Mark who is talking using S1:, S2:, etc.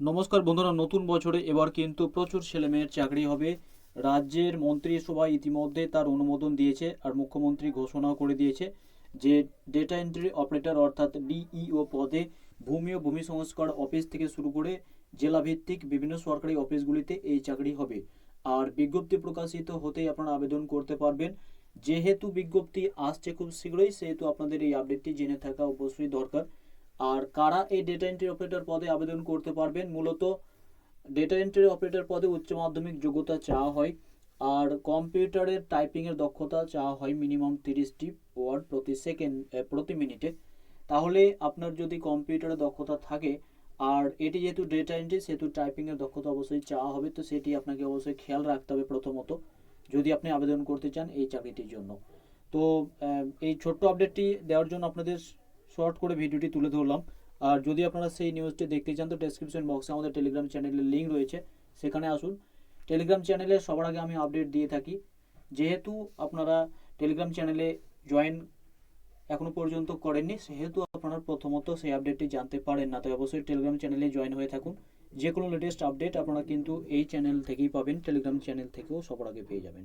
S1: নমস্কার বন্ধুরা, নতুন বছরে এবার কিন্তু প্রচুর ছেলেমেয়ের চাকরি হবে। রাজ্যের মন্ত্রিসভা ইতিমধ্যে তার অনুমোদন দিয়েছে আর মুখ্যমন্ত্রী ঘোষণাও করে দিয়েছে যে ডেটা এন্ট্রি অপারেটর অর্থাৎ ডিইও পদে ভূমি ও ভূমি সংস্কার অফিস থেকে শুরু করে জেলা ভিত্তিক বিভিন্ন সরকারি অফিসগুলিতে এই চাকরি হবে। আর বিজ্ঞপ্তি প্রকাশিত হতেই আপনারা আবেদন করতে পারবেন। যেহেতু বিজ্ঞপ্তি আসছে খুব শীঘ্রই, সেহেতু আপনাদের এই আপডেটটি জেনে থাকা অবশ্যই দরকার। আর কারা এই ডেটা এন্ট্রি অপারেটর পদে আবেদন করতে পারবেন? মূলত ডেটা এন্ট্রি অপারেটর পদে উচ্চ মাধ্যমিক যোগ্যতা চাওয়া হয় আর কম্পিউটারের টাইপিংয়ের দক্ষতা চাওয়া হয় মিনিমাম তিরিশটি ওয়ার্ড প্রতি সেকেন্ড প্রতি মিনিটে তাহলে আপনার যদি কম্পিউটারের দক্ষতা থাকে, আর এটি যেহেতু ডেটা এন্ট্রি সেহেতু টাইপিংয়ের দক্ষতা অবশ্যই চাওয়া হবে, তো সেটি আপনাকে অবশ্যই খেয়াল রাখতে হবে প্রথমত, যদি আপনি আবেদন করতে চান এই চাকরিটির জন্য। তো এই ছোট্ট আপডেটটি দেওয়ার জন্য আপনাদের শর্ট করে ভিডিওটি তুলে ধরলাম। আর যদি আপনারা সেই নিউজটি দেখতে চান, তো ডেসক্রিপশন বক্সে আমাদের টেলিগ্রাম চ্যানেলের লিঙ্ক রয়েছে। সেখানে আসুন। টেলিগ্রাম চ্যানেলে সবার আগে আমি আপডেট দিয়ে থাকি, যেহেতু আপনারা টেলিগ্রাম চ্যানেলে জয়েন এখনও পর্যন্ত করেননি, সেহেতু আপনারা প্রথমত সেই আপডেটটি জানতে পারেন না। তো অবশ্যই টেলিগ্রাম চ্যানেলে জয়েন হয়ে থাকুন। যে কোনো লেটেস্ট আপডেট আপনারা কিন্তু এই চ্যানেল থেকেই পাবেন। টেলিগ্রাম চ্যানেল থেকেও সবার আগে পেয়ে যাবেন।